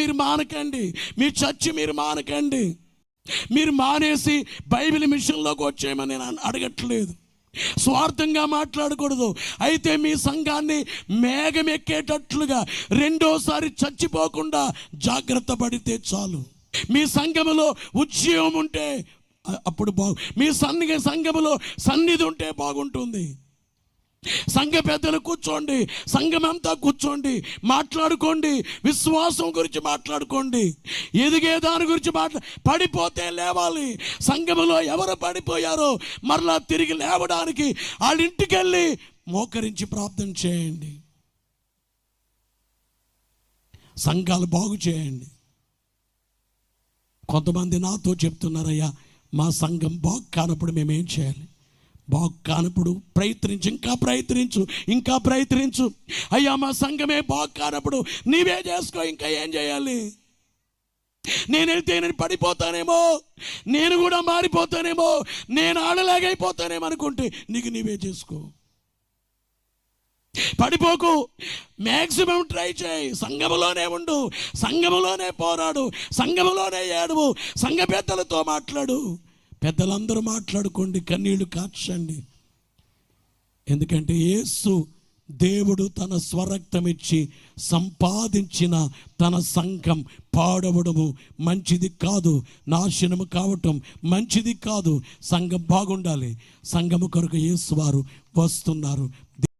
మీరు మానకండి. మీ చర్చి మీరు మానకండి. మీరు మానేసి బైబిల్ మిషన్లోకి వచ్చేయమని నేను అడగట్లేదు. స్వార్థంగా మాట్లాడకూడదు. అయితే మీ సంఘాన్ని మేఘం ఎక్కేటట్లుగా రెండోసారి చచ్చిపోకుండా జాగ్రత్త పడితే చాలు. మీ సంఘములో ఉద్యమం ఉంటే అప్పుడు బాగు మీ సన్ని సంఘములో సన్నిధి ఉంటే బాగుంటుంది. సంఘ పెద్దలు కూర్చోండి సంఘం అంతా కూర్చోండి మాట్లాడుకోండి విశ్వాసం గురించి మాట్లాడుకోండి. ఎదిగే దాని గురించి మాట్లా పడిపోతే లేవాలి. సంఘములో ఎవరు పడిపోయారో మరలా తిరిగి లేవడానికి వాళ్ళ ఇంటికి వెళ్ళి మోకరించి ప్రార్థన చేయండి. సంఘాలు బాగు చేయండి. కొంతమంది నాతో చెప్తున్నారయ్యా మా సంఘం బాగు కానప్పుడు మేమేం చేయాలి? బాగు కానప్పుడు ప్రయత్నించు ఇంకా ప్రయత్నించు ఇంకా ప్రయత్నించు. అయ్యా మా సంఘమే బాగు కానప్పుడు నీవే చేసుకో ఇంకా ఏం చేయాలి? నేను వెళ్తే నేను పడిపోతానేమో నేను కూడా మారిపోతానేమో నేను ఆడలాగైపోతానేమో అనుకుంటే నీకు నీవే చేసుకో. పడిపోకు మ్యాక్సిమం ట్రై చేయి. సంఘములోనే ఉండు సంఘములోనే పోరాడు సంఘములోనే ఏడువు సంఘ పెద్దలతో మాట్లాడు. పెద్దలందరూ మాట్లాడుకోండి కన్నీళ్ళు కాచండి ఎందుకంటే యేసు దేవుడు తన స్వరక్తం ఇచ్చి సంపాదించిన తన సంఘం పాడవడము మంచిది కాదు నాశనము కావటం మంచిది కాదు. సంఘం బాగుండాలి. సంఘము కొరకు యేసు వారు వస్తున్నారు.